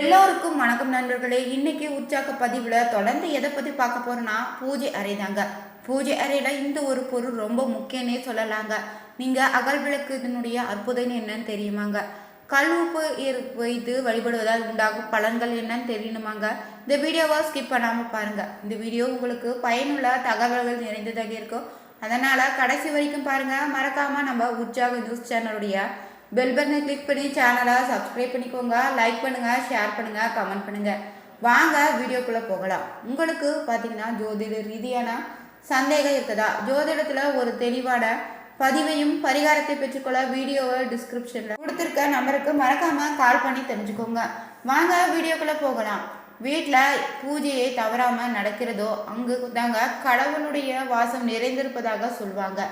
எல்லோருக்கும் வணக்கம் நண்பர்களே. இன்னைக்கு உற்சாக பதிவில் தொடர்ந்து எதை பற்றி பார்க்க போகிறோன்னா பூஜை அறை தாங்க. பூஜை அறையில் இந்த ஒரு பொருள் ரொம்ப முக்கியன்னே சொல்லலாங்க. நீங்கள் அகல் விளக்கு இதனுடைய அற்புதம் என்னன்னு தெரியுமாங்க? கல் உப்பு வைத்து வழிபடுவதால் உண்டாகும் பலன்கள் என்னன்னு தெரியணுமாங்க? இந்த வீடியோவை ஸ்கிப் பண்ணாமல் பாருங்கள் இந்த வீடியோ உங்களுக்கு பயனுள்ள தகவல்கள் நிறைந்ததாக இருக்கும். அதனால் கடைசி வரைக்கும் பாருங்கள் மறக்காமல் நம்ம உற்சாக நியூஸ் சேனலுடைய பெல் பட்டனை கிளிக் பண்ணி சேனலை சப்ஸ்கிரைப் பண்ணிக்கோங்க. லைக் பண்ணுங்கள் ஷேர் பண்ணுங்கள் கமெண்ட் பண்ணுங்கள் வாங்க வீடியோக்குள்ளே போகலாம். உங்களுக்கு பார்த்தீங்கன்னா ஜோதிட ரீதியான சந்தேகம் இருக்குதா? ஜோதிடத்தில் ஒரு தெளிவான பதிவையும் பரிகாரத்தை பெற்றுக்கொள்ள வீடியோவை டிஸ்கிரிப்ஷனில் கொடுத்துருக்க நம்பருக்கு மறக்காமல் கால் பண்ணி தெரிஞ்சுக்கோங்க. வாங்க வீடியோக்குள்ளே போகலாம். வீட்டில் பூஜையை தவறாமல் நடக்கிறதோ அங்கு தாங்க கடவுளுடைய வாசம் நிறைந்திருப்பதாக சொல்லுவாங்க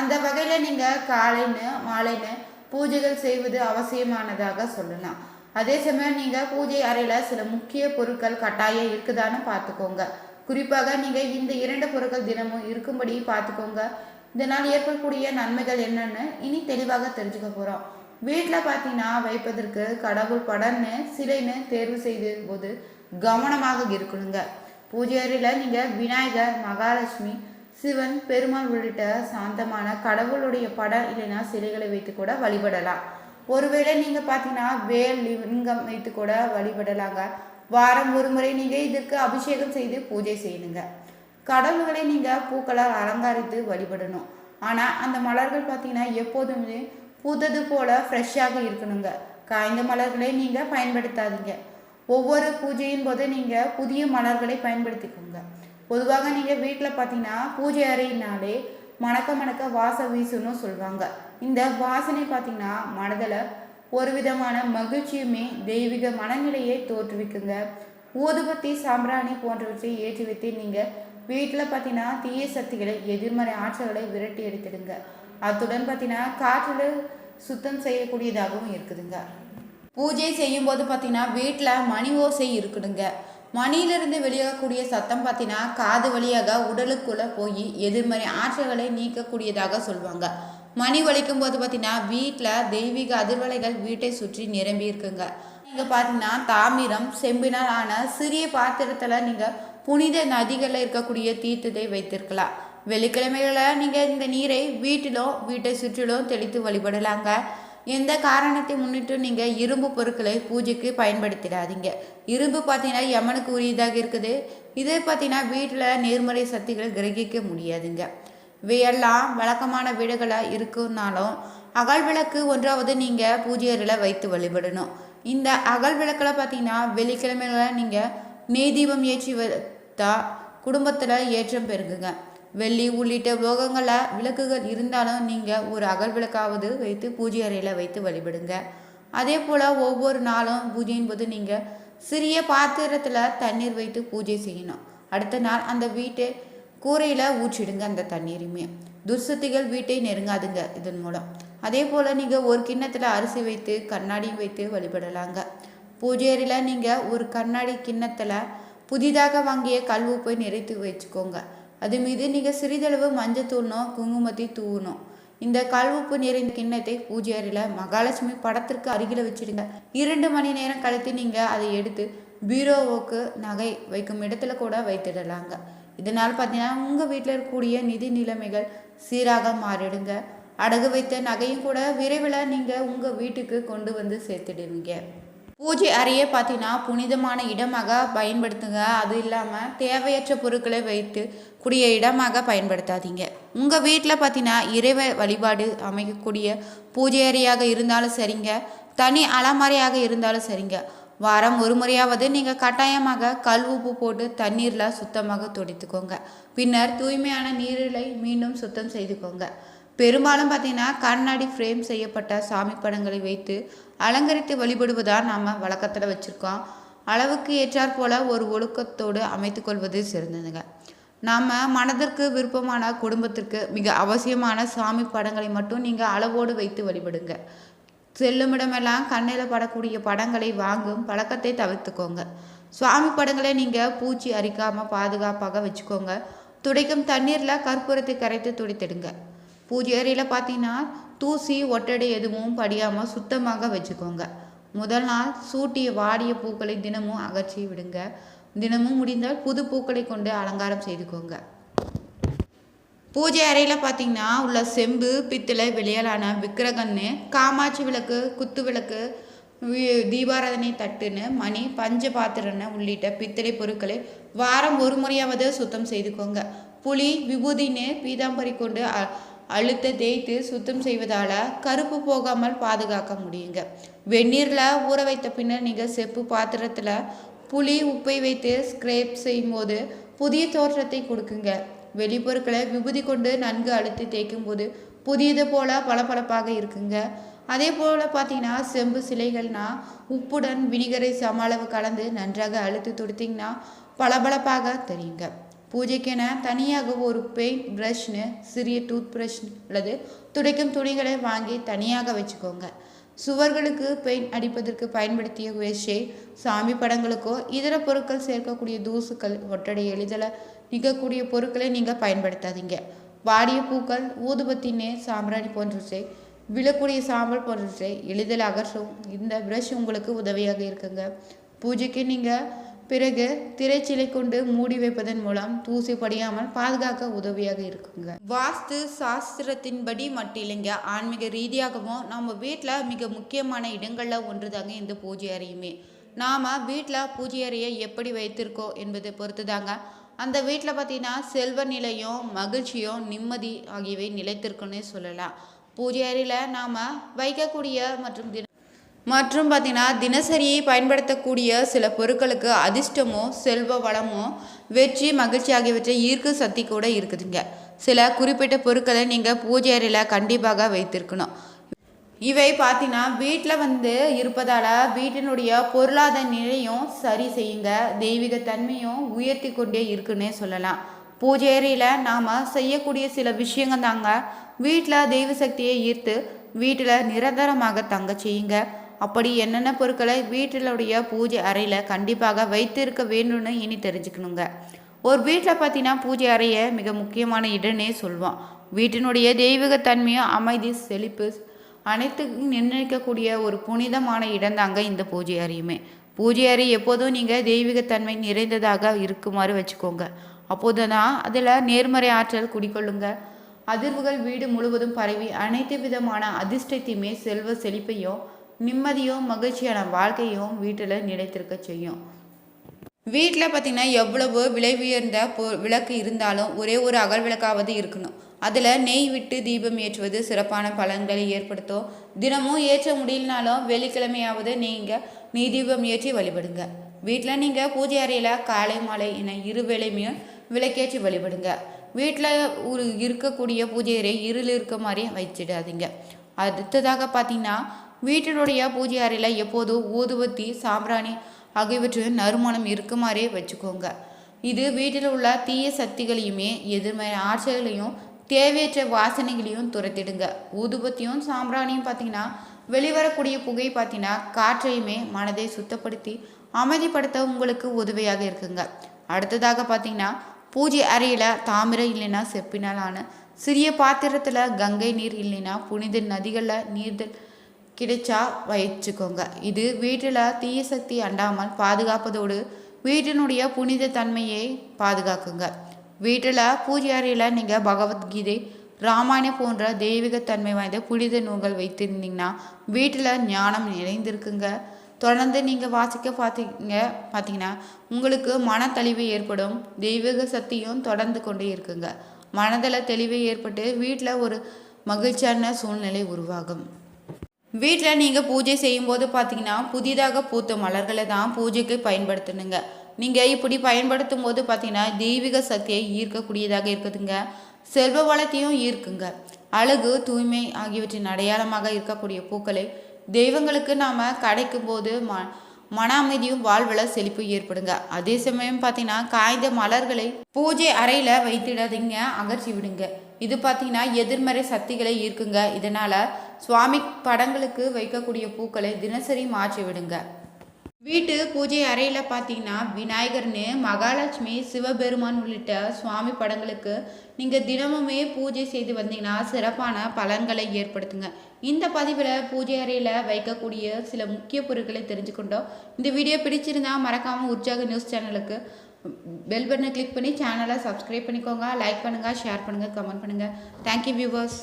அந்த வகையில் நீங்கள் காலைன்னு மாலைன்னு பூஜைகள் செய்வது அவசியமானதாக சொல்லலாம். அதே சமயம் நீங்கள் பூஜை அறையில் சில முக்கிய பொருட்கள் கட்டாயம் இருக்குதான்னு பார்த்துக்கோங்க. குறிப்பாக நீங்கள் இந்த இரண்டு பொருட்கள் தினமும் இருக்கும்படி பார்த்துக்கோங்க. இதனால் ஏற்படக்கூடிய நன்மைகள் என்னன்னு இனி தெளிவாக தெரிஞ்சுக்க போகிறோம் வீட்டில் பார்த்தீங்கன்னா வைப்பதற்கு கடவுள் படம்னு சிலைன்னு தேர்வு செய்த போது கவனமாக இருக்கணுங்க. பூஜை அறையில் நீங்கள் விநாயகர் மகாலட்சுமி சிவன் பெருமாள் உள்ளிட்ட சாந்தமான கடவுளுடைய படம் இல்லைன்னா சிலைகளை வைத்து கூட வழிபடலாம். ஒருவேளை நீங்கள் பார்த்தீங்கன்னா வேல் லிங்கம் வைத்து கூட வழிபடலாங்க. வாரம் ஒரு முறை நீங்கள் இதற்கு அபிஷேகம் செய்து பூஜை செய்யணுங்க கடவுள்களை நீங்கள் பூக்களால் அலங்காரித்து வழிபடணும். ஆனால் அந்த மலர்கள் பார்த்தீங்கன்னா எப்போதுமே புதது போல ஃப்ரெஷ்ஷாக இருக்கணுங்க. காய்ந்த மலர்களை நீங்கள் பயன்படுத்தாதீங்க. ஒவ்வொரு பூஜையின் போது நீங்கள் புதிய மலர்களை பயன்படுத்திக்கோங்க. பொதுவாக நீங்கள் வீட்டில் பார்த்தீங்கன்னா பூஜை அறையினாலே மணக்க மணக்க வாசம் வீசுன்னு சொல்லுவாங்க இந்த வாசனை பார்த்தீங்கன்னா மனதில் ஒரு விதமான மகிழ்ச்சியுமே தெய்வீக மனநிலையை தோற்றுவிக்குங்க. ஊதுபத்தி சாம்பிராணி போன்றவற்றை ஏற்றி வைத்து நீங்கள் வீட்டில் பார்த்தீங்கன்னா தீய சக்திகளை எதிர்மறை ஆற்றல்களை விரட்டி எடுத்துடுங்க. அத்துடன் பார்த்தீங்கன்னா காற்றில் சுத்தம் செய்யக்கூடியதாகவும் இருக்குதுங்க. பூஜை செய்யும்போது பார்த்தீங்கன்னா வீட்டில் மணி ஓசை இருக்குதுங்க. மணியிலிருந்து வெளியாகக்கூடிய சத்தம் பார்த்தீங்கன்னா காது வழியாக உடலுக்குள்ளே போய் எதிர்மறை ஆற்றல்களை நீக்கக்கூடியதாக சொல்லுவாங்க மணி வலிக்கும் போது பார்த்தீங்கன்னா வீட்டில் தெய்வீக அதிர்வலைகள் வீட்டை சுற்றி நிரம்பி இருக்குங்க. நீங்கள் பார்த்தீங்கன்னா தாமிரம் செம்பினால் ஆன சிறிய பாத்திரத்தில் நீங்கள் புனித நதிகளில் இருக்கக்கூடிய தீர்த்தத்தை வைத்திருக்கலாம். வெள்ளிக்கிழமைகளில் நீங்கள் இந்த நீரை வீட்டிலும் வீட்டை சுற்றிலும் தெளித்து வழிபடலாங்க. எந்த காரணத்தை முன்னிட்டு நீங்கள் இரும்பு பொருட்களை பூஜைக்கு பயன்படுத்திடாதீங்க. இரும்பு பார்த்தீங்கன்னா யமனுக்கு உரியதாக இருக்குது. இதே பார்த்தீங்கன்னா வீட்டில் நேர்மறை சக்திகள் கிரகிக்க முடியாதுங்க. இவையெல்லாம் வழக்கமான வீடுகளாக இருக்குன்னாலும் அகல் விளக்கு ஒன்றாவது நீங்கள் பூஜை அறையில் வைத்து வழிபடணும். இந்த அகல் விளக்கில் பார்த்தீங்கன்னா வெள்ளிக்கிழமைகளில் நீங்கள் நெய் தீபம் ஏற்றி வைத்தா குடும்பத்தில் ஏற்றம் பெருகுங்க. வெள்ளி உள்ளிட்ட உலோகங்களை விளக்குகள் இருந்தாலும் நீங்கள் ஒரு அகல் விளக்காவது வைத்து பூஜை அறையில் வைத்து வழிபடுங்க. அதே போல் ஒவ்வொரு நாளும் பூஜையின் போது நீங்கள் சிறிய பாத்திரத்தில் தண்ணீர் வைத்து பூஜை செய்யணும். அடுத்த நாள் அந்த வீட்டு கூரையில் ஊற்றிடுங்க அந்த தண்ணீருமே துர்சக்திகள் வீட்டை நெருங்காதுங்க இதன் மூலம். அதே போல் நீங்கள் ஒரு கிண்ணத்தில் அரிசி வைத்து கண்ணாடியும் வைத்து வழிபடலாங்க. பூஜை அறையில் நீங்கள் ஒரு கண்ணாடி கிண்ணத்தில் புதிதாக வாங்கிய கல் உப்பை நிறைத்து வச்சுக்கோங்க. அது மீது நீங்கள் சிறிதளவு மஞ்சத்தூள்னும் குங்குமத்தை தூவணும் இந்த கல்வுப்பு நிறைந்த கிண்ணத்தை பூஜை அறையில் மகாலட்சுமி படத்திற்கு அருகில் வச்சுடுங்க இரண்டு மணி நேரம் கழித்து நீங்கள் அதை எடுத்து பீரோவுக்கு நகை வைக்கும் இடத்துல கூட வைத்திடலாங்க. இதனால் பார்த்தீங்கன்னா உங்கள் வீட்டில் இருக்கக்கூடிய நிதி நிலைமைகள் சீராக மாறிடுங்க. அடகு வைத்த நகையும் கூட விரைவில் நீங்கள் உங்கள் வீட்டுக்கு கொண்டு வந்து சேர்த்துடுவீங்க. பூஜை அறையே பார்த்தீங்கன்னா புனிதமான இடமாக பயன்படுத்துங்க. அது இல்லாமல் தேவையற்ற பொருட்களை வைத்து கூடிய இடமாக பயன்படுத்தாதீங்க. உங்கள் வீட்டில் பார்த்தீங்கன்னா இறைவ வழிபாடு அமைக்கக்கூடிய பூஜை அறையாக இருந்தாலும் சரிங்க. தனி அலமாரியாக இருந்தாலும் சரிங்க. வாரம் ஒரு முறையாவது நீங்கள் கட்டாயமாக கல் உப்பு போட்டு தண்ணீரில் சுத்தமாக துடைத்துக்கோங்க. பின்னர் தூய்மையான நீரிலை மீண்டும் சுத்தம் செய்துக்கோங்க. பெரும்பாலும் பார்த்தீங்கன்னா கண்ணாடி ஃப்ரேம் செய்யப்பட்ட சாமி படங்களை வைத்து அலங்கரித்து வழிபடுவதாக நாம் வழக்கத்தில் வச்சுருக்கோம். அளவுக்கு ஏற்றாற் போல ஒரு ஒழுக்கத்தோடு அமைத்துக்கொள்வது சிறந்ததுங்க. நாம் மனதிற்கு விருப்பமான குடும்பத்திற்கு மிக அவசியமான சாமி படங்களை மட்டும் நீங்கள் அளவோடு வைத்து வழிபடுங்க. செல்லுமிடமெல்லாம் கண்ணில் படக்கூடிய படங்களை வாங்கும் பழக்கத்தை தவிர்த்துக்கோங்க. சுவாமி படங்களை நீங்கள் பூச்சி அரிக்காமல் பாதுகாப்பாக வச்சுக்கோங்க. துடைக்கும் தண்ணீரில் கற்பூரத்தை கரைத்து துடைத்திடுங்க. பூஜை அறையில் பார்த்தீங்கன்னா தூசி ஒட்டடை எதுவும் படியாமல் சுத்தமாக வச்சுக்கோங்க. முதல் நாள் சூட்டிய வாடிய பூக்களை தினமும் அகற்றி விடுங்க. தினமும் முடிந்தால் புது பூக்களை கொண்டு அலங்காரம் செய்துக்கோங்க. பூஜை அறையில் பார்த்தீங்கன்னா உள்ள செம்பு பித்தளை வெளியலான விக்கிரகன்னு காமாட்சி விளக்கு குத்து விளக்கு தீபாராதனை தட்டுன்னு மணி பஞ்ச பாத்திரன்னு உள்ளிட்ட பித்தளை பொருட்களை வாரம் ஒரு முறையாவது சுத்தம் செய்துக்கோங்க. புளி விபூதின்னு பீதாம்பரி கொண்டு அழுத்த தேய்த்து சுத்தம் செய்வதால் கருப்பு போகாமல் பாதுகாக்க முடியுங்க. வெந்நீரில் ஊற வைத்த பின்னர் நீங்கள் செப்பு பாத்திரத்தில் புளி உப்பை வைத்து ஸ்க்ரேப் செய்யும்போது புதிய தோற்றத்தை கொடுக்குங்க. வெளிப்பொருட்களை விபூதி கொண்டு நன்கு அழுத்தி தேய்க்கும் போது புதியது போல பளபளப்பாக இருக்குங்க. அதே போல் பார்த்தீங்கன்னா செம்பு சிலைகள்னா உப்புடன் வினிகரை சம அளவு கலந்து நன்றாக அழுத்தி துடுத்திங்கன்னா பளபளப்பாக தெரியுங்க. பூஜைக்கென தனியாக ஒரு பெயிண்ட் ப்ரஷ்னு சிறிய டூத் ப்ரஷ் அல்லது துடைக்கும் துணிகளை வாங்கி தனியாக வச்சுக்கோங்க. சுவர்களுக்கு பெயிண்ட் அடிப்பதற்கு பயன்படுத்திய வேஷை சாமி படங்களுக்கோ இதர பொருட்கள் சேர்க்கக்கூடிய தூசுக்கள் ஒட்டடை எளிதில் நிற்கக்கூடிய பொருட்களை நீங்கள் பயன்படுத்தாதீங்க. வாடிய பூக்கள் ஊதுபத்தி நேர் சாம்பிராணி போன்றவற்றை விழக்கூடிய சாம்பல் போன்றவற்றை எளிதில் அகற்றும். இந்த ப்ரஷ் உங்களுக்கு உதவியாக இருக்குங்க. பூஜைக்கு நீங்கள் பிறகு திரைச்சிலை கொண்டு மூடி வைப்பதன் மூலம் தூசி படியாமல் பாதுகாக்க உதவியாக இருக்குங்க. வாஸ்து சாஸ்திரத்தின்படி மட்டும் இல்லைங்க ஆன்மீக ரீதியாகவும் நம்ம வீட்டில் மிக முக்கியமான இடங்களில் ஒன்று தாங்க இந்த பூஜை அறையுமே. நாம் வீட்டில் பூஜை அறையை எப்படி வைத்திருக்கோம் என்பதை பொறுத்து தாங்க அந்த வீட்டில் பார்த்தீங்கன்னா செல்வ நிலையும் மகிழ்ச்சியும் நிம்மதி ஆகியவை நிலைத்திருக்குன்னே சொல்லலாம். பூஜை அறையில் நாம் வைக்கக்கூடிய மற்றும் தின மற்றும் பார்த்தீங்கன்னா தினசரி பயன்படுத்தக்கூடிய சில பொருட்களுக்கு அதிர்ஷ்டமோ செல்வ வளமோ வெற்றி மகிழ்ச்சி ஆகியவற்றை ஈர்க்க சக்தி கூட இருக்குதுங்க. சில குறிப்பிட்ட பொருட்களை நீங்கள் பூஜை அறையில் கண்டிப்பாக வைத்திருக்கணும். இவை பார்த்தீங்கன்னா வீட்டில் வந்து இருப்பதால் வீட்டினுடைய பொருளாதார நிலையும் சரி செய்யுங்க. தெய்வீக தன்மையும் உயர்த்தி கொண்டே இருக்குன்னே சொல்லலாம். பூஜை அறையில் நாம் செய்யக்கூடிய சில விஷயங்கள் தாங்க வீட்டில் தெய்வ சக்தியை ஈர்த்து வீட்டில் நிரந்தரமாக தங்க செய்யுங்க. அப்படி என்னென்ன பொருட்களை வீட்டிலுடைய பூஜை அறையில் கண்டிப்பாக வைத்திருக்க வேண்டும்னு இனி தெரிஞ்சுக்கணுங்க. ஒரு வீட்டில் பார்த்தீங்கன்னா பூஜை அறையை மிக முக்கியமான இடம்னே சொல்லுவோம் வீட்டினுடைய தெய்வீகத்தன்மையும் அமைதி செழிப்பு அனைத்துக்கும் நிர்ணயிக்கக்கூடிய ஒரு புனிதமான இடம்தாங்க இந்த பூஜை அறையுமே. பூஜை அறை எப்போதும் நீங்கள் தெய்வீகத்தன்மை நிறைந்ததாக இருக்குமாறு வச்சுக்கோங்க. அப்போது தான் அதில் நேர்மறை ஆற்றல் குடிக்கொள்ளுங்க அதிர்வுகள் வீடு முழுவதும் பரவி அனைத்து விதமான அதிர்ஷ்டத்தையுமே செல்வ செழிப்பையும் நிம்மதியும் மகிழ்ச்சியான வாழ்க்கையும் வீட்டில் நிலைத்திருக்க செய்யும். வீட்டில் பார்த்தீங்கன்னா எவ்வளவு விலை உயர்ந்த பொ விளக்கு இருந்தாலும் ஒரே ஒரு அகல் விளக்காவது இருக்கணும். அதில் நெய் விட்டு தீபம் ஏற்றுவது சிறப்பான பலன்களை ஏற்படுத்தும். தினமும் ஏற்ற முடியலனாலும் வெள்ளிக்கிழமையாவது நீங்கள் நெய் தீபம் ஏற்றி வழிபடுங்க. வீட்டில் நீங்கள் பூஜை அறையில் காலை மாலை என இரு வேளையுமே விளக்கேற்றி வழிபடுங்க. வீட்டில் ஒரு இருக்கக்கூடிய பூஜை அறை இருள் இருக்க மாதிரி வச்சிடாதீங்க அடுத்ததாக பார்த்தீங்கன்னா வீட்டினுடைய பூஜை அறையில் எப்போதும் ஊதுவத்தி சாம்பிராணி ஆகியவற்றின் நறுமணம் இருக்குமாறே வச்சுக்கோங்க. இது வீட்டில் உள்ள தீய சக்திகளையுமே எதிர்மறை ஆற்றல்களையும் தேவையற்ற வாசனைகளையும் துரத்திடுங்க. ஊதுபத்தியும் சாம்பிராணியும் பார்த்தீங்கன்னா வெளிவரக்கூடிய புகை பார்த்தீங்கன்னா காற்றையுமே மனதை சுத்தப்படுத்தி அமைதிப்படுத்த உங்களுக்கு உதவியாக இருக்குங்க. அடுத்ததாக பார்த்தீங்கன்னா பூஜை அறையில் தாமிரம் இல்லைன்னா செப்பினாலான சிறிய பாத்திரத்தில் கங்கை நீர் இல்லைன்னா புனித நதிகளில் நீர்தல் கிடைச்சா வச்சுக்கோங்க இது வீட்டில் தீய சக்தி அண்டாமல் பாதுகாப்பதோடு வீட்டினுடைய புனித தன்மையை பாதுகாக்குங்க. வீட்டில் பூஜை அறையில் நீங்கள் பகவத்கீதை ராமாயணம் போன்ற தெய்வீகத்தன்மை வாய்ந்த புனித நூல்கள் வைத்திருந்தீங்கன்னா வீட்டில் ஞானம் நிறைந்திருக்குங்க. தொடர்ந்து நீங்கள் வாசிக்க பார்த்தீங்க பார்த்தீங்கன்னா உங்களுக்கு மனத்தளிவு ஏற்படும் தெய்வீக சக்தியும் தொடர்ந்து கொண்டே இருக்குங்க. மனதில் தெளிவு ஏற்பட்டு வீட்டில் ஒரு மகிழ்ச்சியான சூழ்நிலை உருவாகும். வீட்டில் நீங்கள் பூஜை செய்யும்போது பார்த்தீங்கன்னா புதிதாக பூத்த மலர்களை தான் பூஜைக்கு பயன்படுத்தணுங்க. நீங்கள் இப்படி பயன்படுத்தும் போது பார்த்தீங்கன்னா தெய்வீக சக்தியை ஈர்க்கக்கூடியதாக இருக்குதுங்க. செல்வ வளத்தையும் ஈர்க்குங்க. அழகு தூய்மை ஆகியவற்றின் அடையாளமாக இருக்கக்கூடிய பூக்களை தெய்வங்களுக்கு நாம் கிடைக்கும் போது ம மன அமைதியும் வாழ்வில் செழிப்பு ஏற்படுங்க. அதே சமயம் பார்த்தீங்கன்னா காய்ந்த மலர்களை பூஜை அறையில் வைத்திடாதீங்க அகற்றி விடுங்க இது பார்த்தீங்கன்னா எதிர்மறை சக்திகளை ஈர்க்குங்க. இதனால் சுவாமி படங்களுக்கு வைக்கக்கூடிய பூக்களை தினசரி மாற்றி விடுங்க. வீட்டு பூஜை அறையில் பார்த்தீங்கன்னா விநாயகர்னு மகாலட்சுமி சிவபெருமான் உள்ளிட்ட சுவாமி படங்களுக்கு நீங்கள் தினமுமே பூஜை செய்து வந்தீங்கன்னா சிறப்பான பலன்களை ஏற்படுத்துங்க. இந்த பதிவில் பூஜை அறையில் வைக்கக்கூடிய சில முக்கிய பொருட்களை தெரிஞ்சுக்கொண்டோம். இந்த வீடியோ பிடிச்சிருந்தா மறக்காமல் உற்சாக நியூஸ் சேனலுக்கு பெல் பட்டனை கிளிக் பண்ணி சேனலை சப்ஸ்கிரைப் பண்ணிக்கோங்க லைக் பண்ணுங்கள் ஷேர் பண்ணுங்கள் கமெண்ட் பண்ணுங்கள் தேங்க்யூ வியூவர்ஸ்